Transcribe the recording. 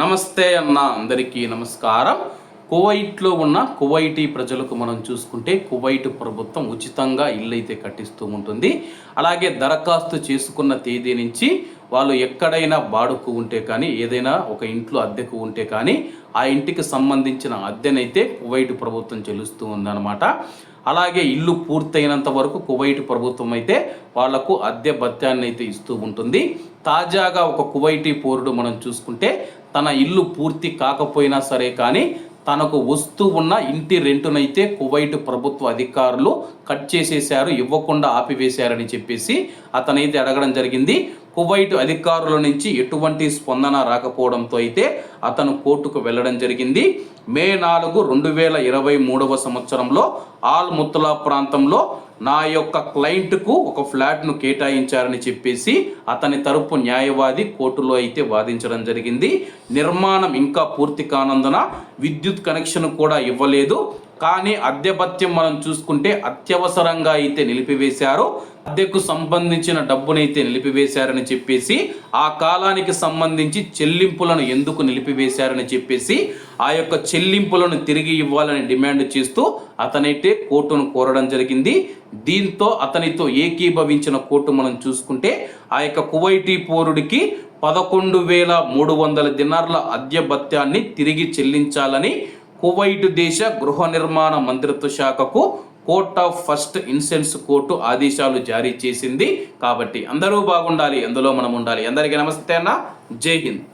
నమస్తే అన్న అందరికీ నమస్కారం. కువైట్లో ఉన్న కువైటీ ప్రజలకు మనం చూసుకుంటే కువైట్ ప్రభుత్వం ఉచితంగా ఇల్లు అయితే కట్టిస్తూ ఉంటుంది. అలాగే దరఖాస్తు చేసుకున్న తేదీ నుంచి వాళ్ళు ఎక్కడైనా బాడుకు ఉంటే కానీ ఏదైనా ఒక ఇంట్లో అద్దెకు ఉంటే కానీ ఆ ఇంటికి సంబంధించిన అద్దెనైతే కువైట్ ప్రభుత్వం చెల్లిస్తూ ఉందన్నమాట. అలాగే ఇల్లు పూర్తయినంత వరకు కువైట్ ప్రభుత్వం అయితే వాళ్ళకు అద్దె భత్యాన్ని అయితే ఇస్తూ ఉంటుంది. తాజాగా ఒక కువైటీ పౌరుడు మనం చూసుకుంటే తన ఇల్లు పూర్తి కాకపోయినా సరే కానీ తనకు వస్తూ ఉన్న ఇంటి రెంటునైతే కువైట్ ప్రభుత్వ అధికారులు కట్ చేసేశారు ఇవ్వకుండా ఆపివేశారని చెప్పేసి అతనైతే అడగడం జరిగింది. కువైట్ అధికారుల నుంచి ఎటువంటి స్పందన రాకపోవడంతో అయితే అతను కోర్టుకు వెళ్ళడం జరిగింది. మే నాలుగు రెండు వేల ఇరవై మూడవ సంవత్సరంలో ఆల్ ముత్తలా ప్రాంతంలో నా యొక్క క్లయింట్కు ఒక ఫ్లాట్ను కేటాయించారని చెప్పేసి అతని తరపు న్యాయవాది కోర్టులో అయితే వాదించడం జరిగింది. నిర్మాణం ఇంకా పూర్తి కానందున విద్యుత్ కనెక్షన్ కూడా ఇవ్వలేదు. కానీ అద్దె భత్యం మనం చూసుకుంటే అత్యవసరంగా అయితే నిలిపివేశారు. అద్దెకు సంబంధించిన డబ్బునైతే నిలిపివేశారని చెప్పేసి ఆ కాలానికి సంబంధించి చెల్లింపులను ఎందుకు నిలిపివేశారని చెప్పేసి ఆ యొక్క చెల్లింపులను తిరిగి ఇవ్వాలని డిమాండ్ చేస్తూ అతనైతే కోర్టును కోరడం జరిగింది. దీంతో అతనితో ఏకీభవించిన కోర్టు మనం చూసుకుంటే ఆ యొక్క కువైటీ పౌరుడికి పదకొండు వేల మూడు వందల దినార్ల అద్దె భత్యాన్ని తిరిగి చెల్లించాలని కువైట్ దేశ గృహ నిర్మాణ మంత్రిత్వ శాఖకు court of first instance court ఆదేశాలు జారీ చేసింది. కాబట్టి అందరూ బాగుండాలి అందులో మనం ఉండాలి. అందరికీ నమస్తే అన్న. జై హింద్.